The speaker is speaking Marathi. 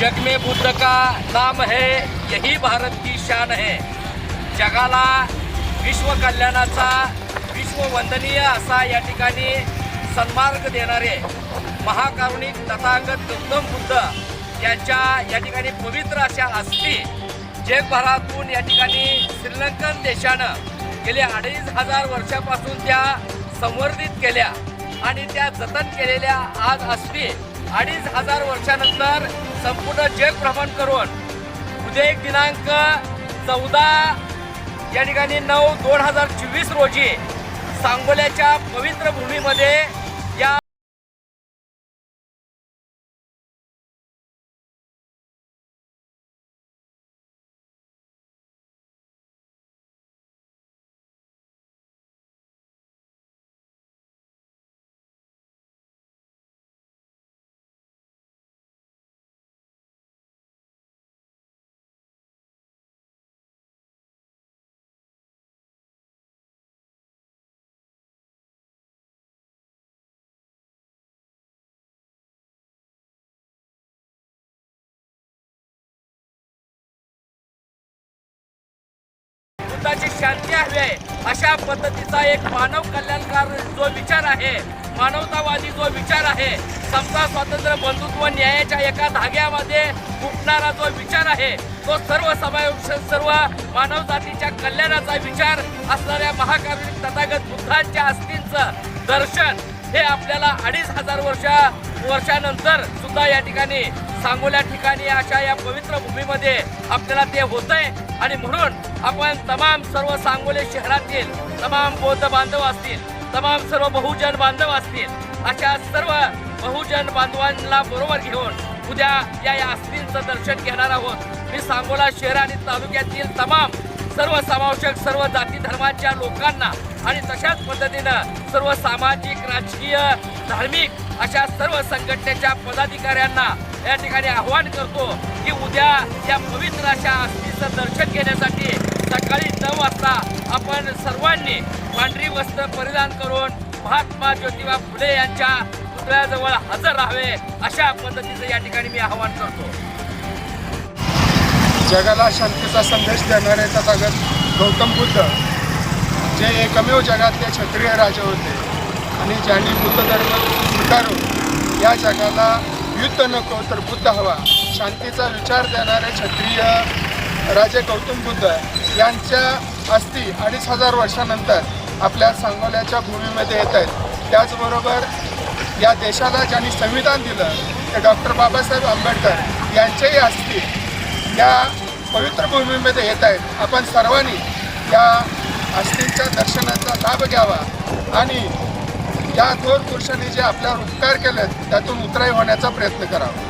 जग में बुद्ध का नाम है यही भारत की शान है। जगाला विश्व कल्याणाचा विश्ववंदनीय असा या ठिकाणी सन्मार्ग देणारे महाकारुणिक तथागत गौतम बुद्ध यांच्या या ठिकाणी पवित्र अशा अस्थी जगभरातून या ठिकाणी श्रीलंकन देशानं गेल्या अडीच हजार वर्षापासून त्या संवर्धित केल्या आणि त्या जतन केलेल्या आज अस्थी अडीच हजार वर्षानंतर संपूर्ण जग भ्रमण करून उद्या एक दिनांक चौदा या ठिकाणी नऊ दोन हजार चोवीस रोजी सांगोल्याच्या पवित्र भूमीमध्ये भारताची शांती हवी आहे. अशा पद्धतीचा एक मानव कल्याणकार जो विचार आहे मानवतावादी जो विचार आहे समता स्वातंत्र्य बंधुत्व न्यायाच्या एका धाग्यामध्ये फुटणारा जो विचार आहे तो सर्व समावेश सर्व मानव जातीच्या कल्याणाचा विचार असणाऱ्या महाकाव्य तथागत बुद्धांच्या अस्थींचं दर्शन हे आपल्याला अडीच हजार वर्षा वर्षानंतर सुद्धा या ठिकाणी सांगोल्या ठिकाणी अशा या पवित्र भूमीमध्ये आपल्याला ते होतंय. आणि म्हणून आपण तमाम सर्व सांगोले शहरातील तमाम बौद्ध बांधव असतील तमाम सर्व बहुजन बांधव असतील अशा सर्व बहुजन बांधवांना बरोबर घेऊन उद्या या या अस्थींचं दर्शन घेणार आहोत. मी सांगोला शहर आणि तालुक्यातील तमाम सर्व समावेशक सर्व जाती धर्माच्या लोकांना आणि तशाच पद्धतीनं सर्व सामाजिक राजकीय धार्मिक अशा सर्व संघटनेच्या पदाधिकाऱ्यांना या ठिकाणी आव्हान करतो की उद्या या पवित्र अशा अस्थिचं दर्शन घेण्यासाठी सकाळी नऊ वाजता आपण सर्वांनी पांढरी वस्त्र परिधान करून महात्मा ज्योतिबा फुले यांच्या पुतळ्याजवळ हजर राहावे अशा पद्धतीचं या ठिकाणी मी आवाहन करतो. जगाला शांतीचा संदेश देणारे तथागत गौतम बुद्ध जे एकमेव जगातले क्षत्रिय राजे होते. आणि ज्यांनी बुद्ध धर्म स्वीकारून या जगाला युद्ध नको तर बुद्ध हवा. शांतीचा विचार देणारे क्षत्रिय राजे गौतम बुद्ध यांच्या अस्थी अडीच हजार वर्षानंतर आपल्या सांगोल्याच्या भूमीमध्ये येत आहेत. त्याचबरोबर या देशाला ज्यांनी संविधान दिलं ते डॉक्टर बाबासाहेब आंबेडकर यांच्याही अस्थी या पवित्र भूमीमध्ये येत आहेत. आपण सर्वांनी या अस्थींच्या दर्शनाचा लाभ घ्यावा आणि या थोर पुरुषांनी जे आपल्यावर उपकार केलेत त्यातून उतराई होण्याचा प्रयत्न करावा.